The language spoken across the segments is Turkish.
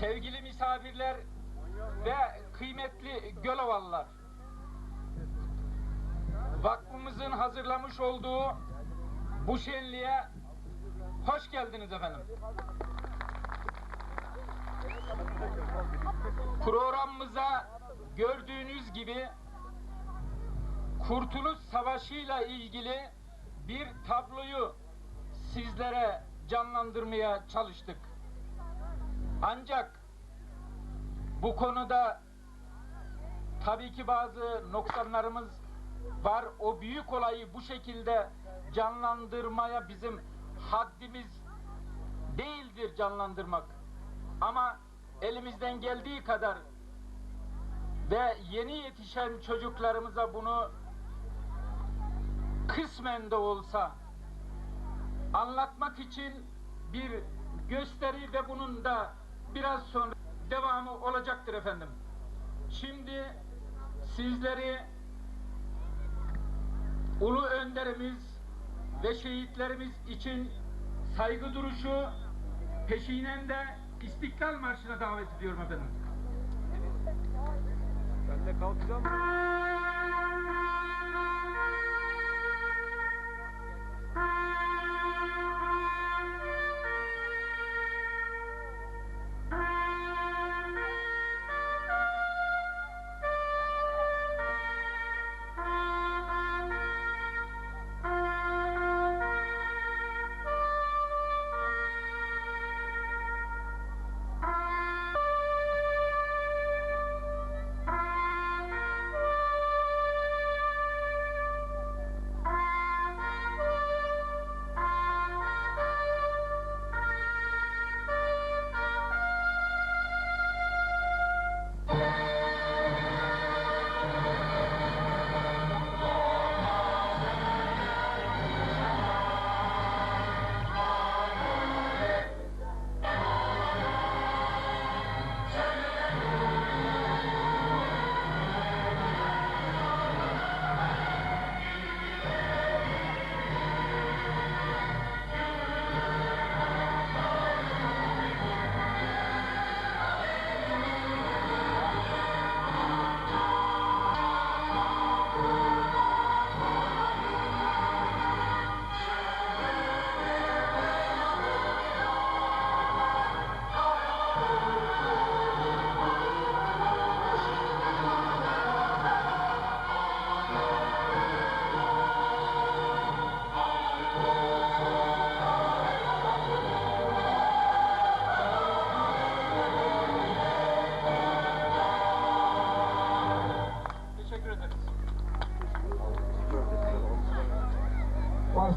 sevgili misafirler ve kıymetli Gölovalılar. Vakfımızın hazırlamış olduğu bu şenliğe hoş geldiniz efendim. Programımıza gördüğünüz gibi Kurtuluş Savaşı ile ilgili bir tabloyu sizlere canlandırmaya çalıştık. Ancak bu konuda tabii ki bazı noksanlarımız var. O büyük olayı bu şekilde canlandırmaya bizim haddimiz değildir canlandırmak. Ama elimizden geldiği kadar ve yeni yetişen çocuklarımıza bunu kısmen de olsa anlatmak için bir gösteri ve bunun da biraz sonra devamı olacaktır efendim. Şimdi sizleri ulu önderimiz ve şehitlerimiz için saygı duruşu peşinen de İstiklal Marşı'na davet ediyorum efendim. Ben de kalkacağım.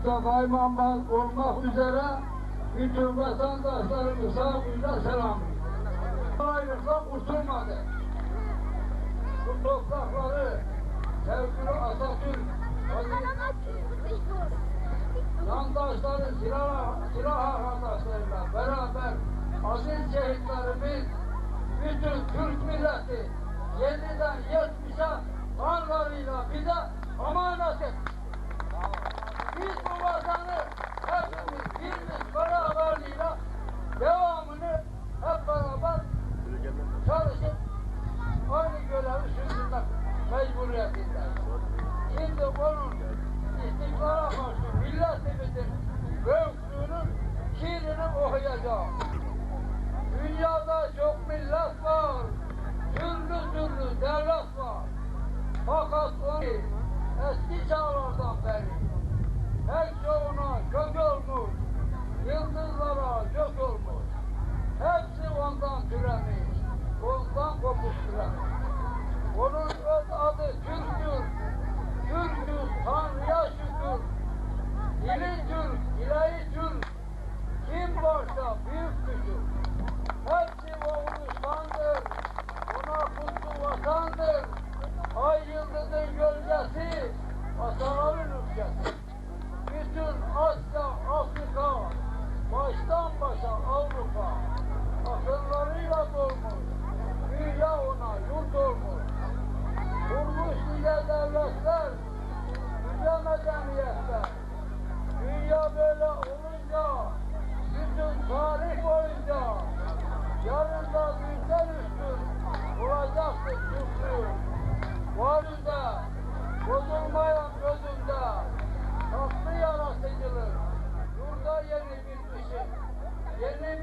Başta kaymakam olmak üzere bütün vatandaşlarımıza güzel selam. Ayrıca kurtulmadı. Bu toprakları sevgili Atatürk, yandaşları, silah, silah arkadaşlarıyla beraber aziz şehitlerimiz bütün Türk milleti 7'den 70'e Şimdi bunun istiklala karşı milletimizin göğsünün şiirini okuyacağım. Dünyada çok millet var, türlü türlü devlet var. Fakat onu eski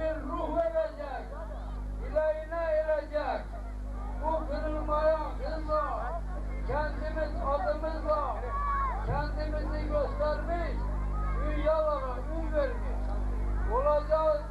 bir ruh verecek, dileğine erecek. Bu kırılmaya hızla, kendimiz adımızla, kendimizi göstermiş, dünyalara ün vermiş olacağız